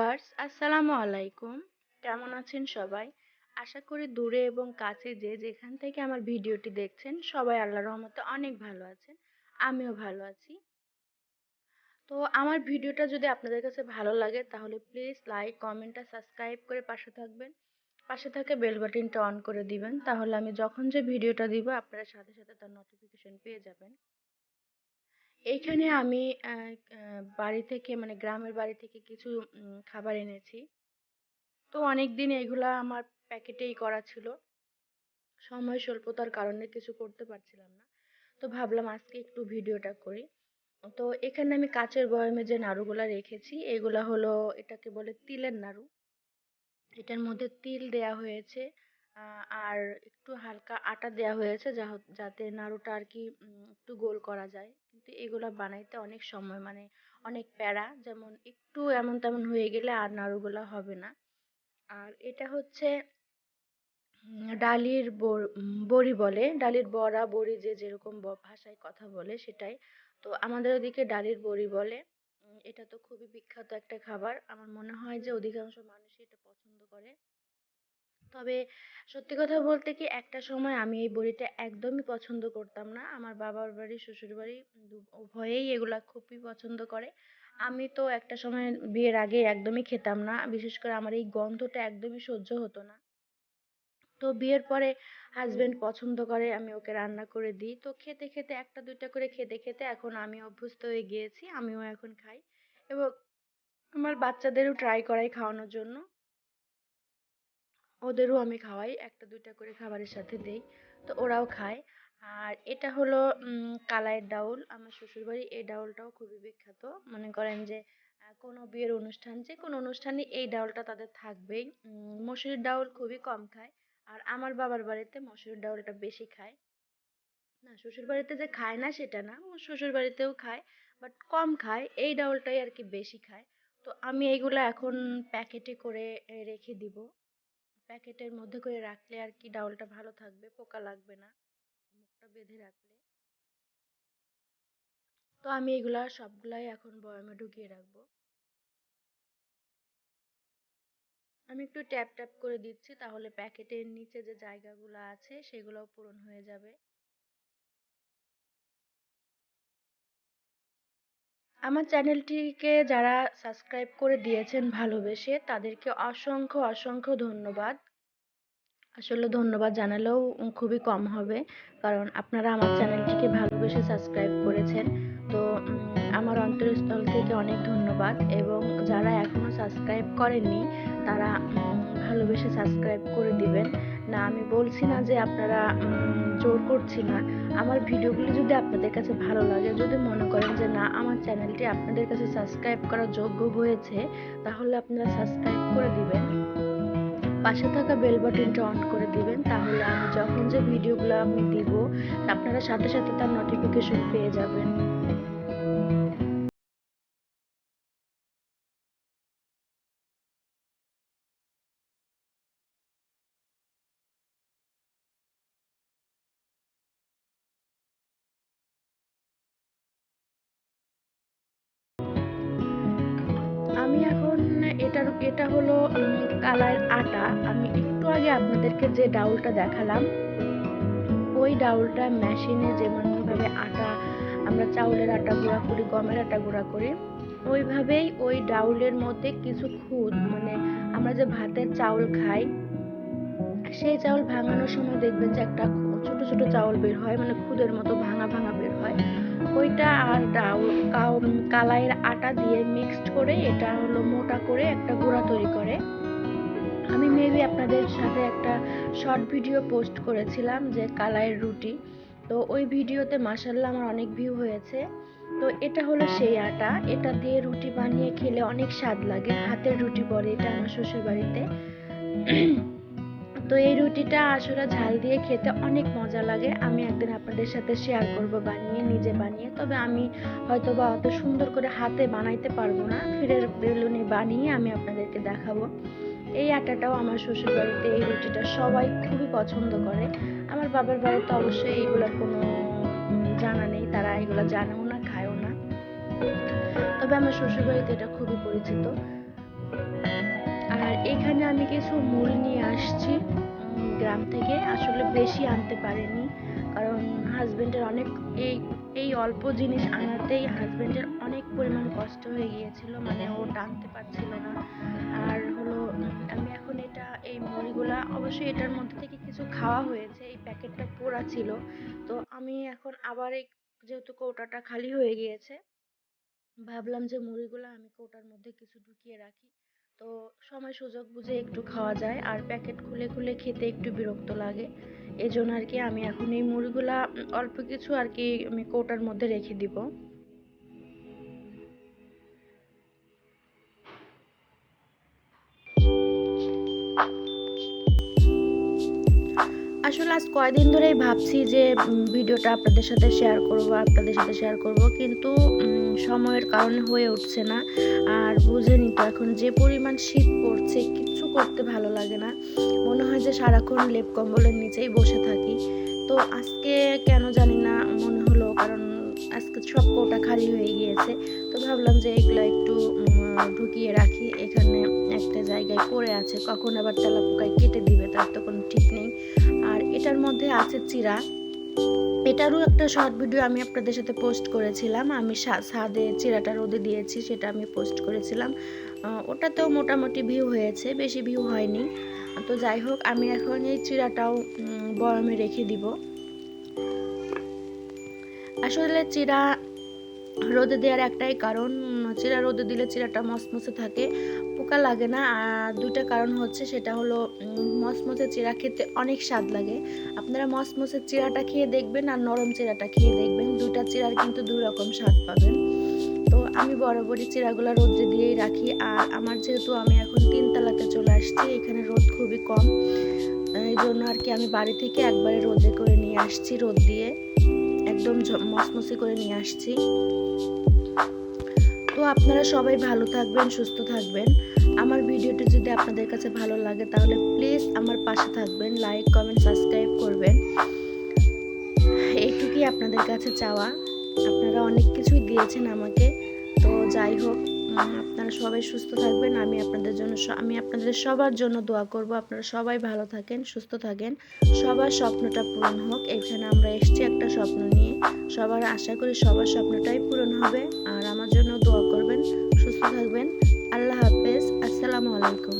Viewers, আসসালামু আলাইকুম। কেমন আছেন সবাই? আশা করি দূরে এবং কাছে যে যেখান থেকে আমার ভিডিওটি দেখছেন, সবাই আল্লাহর রহমতে অনেক ভালো আছেন। আমিও ভালো আছি। তো আমার ভিডিওটা যদি আপনাদের কাছে ভালো লাগে, তাহলে প্লিজ লাইক, কমেন্ট আর সাবস্ক্রাইব করে পাশে থাকবেন। পাশে থাকে বেল বাটনটা অন করে দিবেন, তাহলে আমি যখন যে ভিডিওটা দিব, আপনারা সাথে সাথে তার নোটিফিকেশন পেয়ে যাবেন। এইখানে আমি বাড়ি থেকে মানে গ্রামের বাড়ি থেকে কিছু খাবার এনেছি। তো অনেক দিন এগুলা আমার প্যাকেটেই করা ছিল। সময় স্বল্পতার কারণে কিছু করতে পারছিলাম না। তো ভাবলাম আজকে একটু ভিডিওটা করি। তো এখানে আমি কাচের বয়ামে যে নাড়ুগুলা রেখেছি, এগুলা হলো এটাকে বলে তিলের নাড়ু। এটার মধ্যে তিল দেয়া হয়েছে আর একটু হালকা আটা দেওয়া হয়েছে যাতে নাড়ুটা আর কি একটু গোল করা যায়। কিন্তু এগুলো বানাইতে অনেক সময় মানে অনেক প্যারা। যেমন একটু এমন তেমন হয়ে গেলে আর নাড়ুগুলো হবে না। আর এটা হচ্ছে ডালির বড়ি বলে। ডালির বড়া, বড়ি যে যেরকম ভাষায় কথা বলে সেটাই। তো আমাদের ওদিকে ডালির বড়ি বলে। এটা তো খুবই বিখ্যাত একটা খাবার। আমার মনে হয় যে অধিকাংশ মানুষই এটা পছন্দ করে। তবে সত্যি কথা বলতে কি একটা সময় আমি এই বড়িটা একদমই পছন্দ করতাম না। আমার বাবার বাড়ি, শ্বশুর বাড়ি উভয়েই এগুলা খুবই পছন্দ করে। আমি তো একটা সময় বিয়ের আগে একদমই খেতাম না। বিশেষ করে আমার এই গন্ধটা একদমই সহ্য হতো না। তো বিয়ের পরে হাজবেন্ড পছন্দ করে, আমি ওকে রান্না করে দিই। তো খেতে খেতে একটা, দুইটা করে খেতে খেতে এখন আমি অভ্যস্ত হয়ে গিয়েছি, আমিও এখন খাই। এবং আমার বাচ্চাদেরও ট্রাই করাই খাওয়ানোর জন্য। ওদেরও আমি খাওয়াই, একটা, দুইটা করে খাবারের সাথে দেই। তো ওরাও খায়। আর এটা হলো কালাইয়ের ডাউল। আমার শ্বশুরবাড়ি এই ডাউলটাও খুবই বিখ্যাত। মনে করেন যে কোনো বিয়ের অনুষ্ঠান, যে কোনো অনুষ্ঠানে এই ডাউলটা তাদের থাকবেই। মসুরির ডাউল খুবই কম খায়। আর আমার বাবার বাড়িতে মসুরির ডাউলটা বেশি খায়। না শ্বশুর বাড়িতে যে খায় না সেটা না শ্বশুর বাড়িতেও খায়, বাট কম খায়। এই ডাউলটাই আর কি বেশি খায়। তো আমি এইগুলো এখন প্যাকেটে করে রেখে দিব। প্যাকেটের মধ্যে করে রাখলে আর কি ডাউলটা ভালো থাকবে, পোকা লাগবে না, মুখটা বেঁধে রাখলে। তো আমি এগুলা সবগুলাই এখন বয়ামে ঢুকিয়ে রাখব। আমি একটু ট্যাপ ট্যাপ করে দিচ্ছি, তাহলে প্যাকেটের নিচে যে জায়গাগুলো আছে, সেগুলোও পূরণ হয়ে যাবে। আমার চ্যানেলটিকে যারা সাবস্ক্রাইব করে দিয়েছেন ভালোবেসে, তাদেরকে অসংখ্য অসংখ্য ধন্যবাদ। আসলে ধন্যবাদ জানালেও খুবই কম হবে, কারণ আপনারা আমার চ্যানেলটিকে ভালোবেসে সাবস্ক্রাইব করেছেন। তো আমার অন্তরস্থল থেকে অনেক ধন্যবাদ এবং যারা এখনও সাবস্ক্রাইব করেননি, তারা ভালোবেসে সাবস্ক্রাইব করে দিবেন। না, আমি বলছি না যে আপনারা জোর করছি না। আমার ভিডিওগুলি যদি আপনাদের কাছে ভালো লাগে, যদি মনে করেন যে না, আমার চ্যানেলটি আপনাদের কাছে সাবস্ক্রাইব করার যোগ্য হয়েছে, তাহলে আপনারা সাবস্ক্রাইব করে দিবেন। পাশে থাকা বেল বাটনটা অন করে দিবেন, তাহলে আমি যখন যে ভিডিওগুলো আমি দিব, আপনারা সাথে সাথে তার নোটিফিকেশন পেয়ে যাবেন। এটার, এটা হলো কালার আটা। আমি একটু আগে আপনাদেরকে যে ডাউলটা দেখালাম, ওই ডাউলটা মেশিনে যেমনভাবে আটা, আমরা চাউলের আটা গুঁড়া করি, গমের আটা গুঁড়া করি, ওইভাবেই ওই ডাউলের মধ্যে কিছু খুদ মানে আমরা যে ভাতের চাউল খাই, সেই চাউল ভাঙানোর সময় দেখবেন যে একটা ছোট ছোট চাউল বের হয় মানে খুদের মতো ভাঙা ভাঙা বের হয়। ওইটা আর কালাইয়ের আটা দিয়ে মিক্সড করে এটা হলো মোটা করে একটা গুঁড়া তৈরি করে। আমি মেবি আপনাদের সাথে একটা শর্ট ভিডিও পোস্ট করেছিলাম যে কালাইয়ের রুটি। তো ওই ভিডিওতে মাসাল্লাহ আমার অনেক ভিউ হয়েছে। তো এটা হলো সেই আটা। এটা দিয়ে রুটি বানিয়ে খেলে অনেক স্বাদ লাগে। হাতের রুটি বলে এটা আমার শ্বশুর বাড়িতে তো এই রুটিটা আসলে ঝাল দিয়ে খেতে অনেক মজা লাগে। আমি একদিন আপনাদের সাথে শেয়ার করব বানিয়ে, নিজে বানিয়ে। তবে আমি হয়তো বা অত সুন্দর করে হাতে বানাইতে পারব না। ফিরের বেলুনি বানিয়ে আমি আপনাদেরকে দেখাবো। এই আটাটাও আমার শ্বশুর বাড়িতে এই রুটিটা সবাই খুবই পছন্দ করে। আমার বাবার বাড়িতে অবশ্যই এইগুলোর কোনো জানা নেই। তারা এগুলো জানেও না, খায়ও না। তবে আমার শ্বশুর বাড়িতে এটা খুবই পরিচিত। এখানে আমি কিছু মূল নিয়ে আসছি। গ্রাম থেকে আসলে বেশি আনতে পারিনি। কারণ হাজবেন্ডের অনেক এই এই অল্প জিনিস আনাতেই হাজবেন্ডের অনেক পরিমাণ কষ্ট হয়ে গিয়েছিল মানে ও টানতে পারছিল না। আর হলো, আমি এখন এটা, এই মুড়িগুলা, অবশ্যই এটার মধ্যে থেকে কিছু খাওয়া হয়েছে, এই প্যাকেটটা পোড়া ছিল। তো আমি এখন আবার এই, যেহেতু কৌটাটা খালি হয়ে গিয়েছে, ভাবলাম যে মুড়িগুলো আমি কৌটার মধ্যে কিছু ঢুকিয়ে রাখি। তো সময় সুযোগ বুঝে একটু খাওয়া যায় আর প্যাকেট খুলে খুলে খেতে একটু বিরক্ত লাগে। এজন্য জন্য আর কি আমি এখন এই মুড়িগুলা অল্প কিছু আর কি আমি কৌটার মধ্যে রেখে দিব। আসলে আজ কয়দিন ধরেই ভাবছি যে ভিডিওটা আপনাদের সাথে শেয়ার করব, আপনাদের সাথে শেয়ার করব। কিন্তু সময়ের কারণে হয়ে উঠছে না। আর বুঝেনি তো এখন যে পরিমাণ শীত পড়ছে, কিচ্ছু করতে ভালো লাগে না। মনে হয় যে সারাক্ষণ লেপ কম্বলের নিচেই বসে থাকি। তো আজকে কেন জানি না মনে হলো, কারণ আজকে সব কৌটা খালি হয়ে গিয়েছে। তো ভাবলাম যে এগুলো একটু ঢুকিয়ে রাখি। এখানে একটা জায়গায় পড়ে আছে, কখন আবার তেলাপোকায় কেটে দিবে আছে চিরা। এটারও একটা শর্ট ভিডিও আমি আপনাদের সাথে পোস্ট করেছিলাম। আমি সা- ছাদে চিরাটা রোদে দিয়েছি, সেটা আমি পোস্ট করেছিলাম। ওটাতেও মোটামুটি ভিউ হয়েছে, বেশি ভিউ হয়নি। তো যাই হোক, আমি এখন এই চিরাটাও বয়ামে রেখে দিব। আসলে চিরা রোদে দেওয়ার একটাই কারণ চিরা রোদে দিলে চিরাটা মসমসে থাকে। পোকা লাগে না। আর দুইটা কারণ হচ্ছে সেটা হলো উম, মসমসে চিরা খেতে অনেক স্বাদ লাগে। আপনারা মসমসে চিরাটা খেয়ে দেখবেন আর নরম চিরাটা খেয়ে দেখবেন। দুইটা চিরার কিন্তু দুই রকম স্বাদ পাবেন। তো আমি বরাবরই চিরাগুলো রোদ্রে দিয়েই রাখি। আর আমার যেহেতু আমি এখন তিনতলাতে চলে আসছি এখানে রোদ খুবই কম। এই জন্য আর কি আমি বাড়ি থেকে একবারে রোদে করে নিয়ে আসছি রোদ দিয়ে। একদম মচমচে করে নিয়ে আসছি। তো আপনারা সবাই ভালো থাকবেন সুস্থ থাকবেন। আমার ভিডিওটি যদি আপনাদের কাছে ভালো লাগে, তাহলে প্লিজ আমার পাশে থাকবেন লাইক কমেন্ট সাবস্ক্রাইব করবেন। এইটুকুই আপনাদের কাছে চাওয়া। আপনারা অনেক কিছুই দিয়েছেন আমাকে। তো যাই হোক আপনারা সবাই সুস্থ থাকবেন। আমি আপনাদের জন্য আমি আপনাদের সবার জন্য দোয়া করব। আপনারা সবাই ভালো থাকেন, সুস্থ থাকেন। সবার স্বপ্নটা পূরণ হোক। এখানে আমরা এসেছি একটা স্বপ্ন নিয়ে। সবার আশা করি সবার স্বপ্নটাই পূরণ হবে। আর আমার জন্য দোয়া করবেন, সুস্থ থাকবেন। আসসালামু আলাইকুম।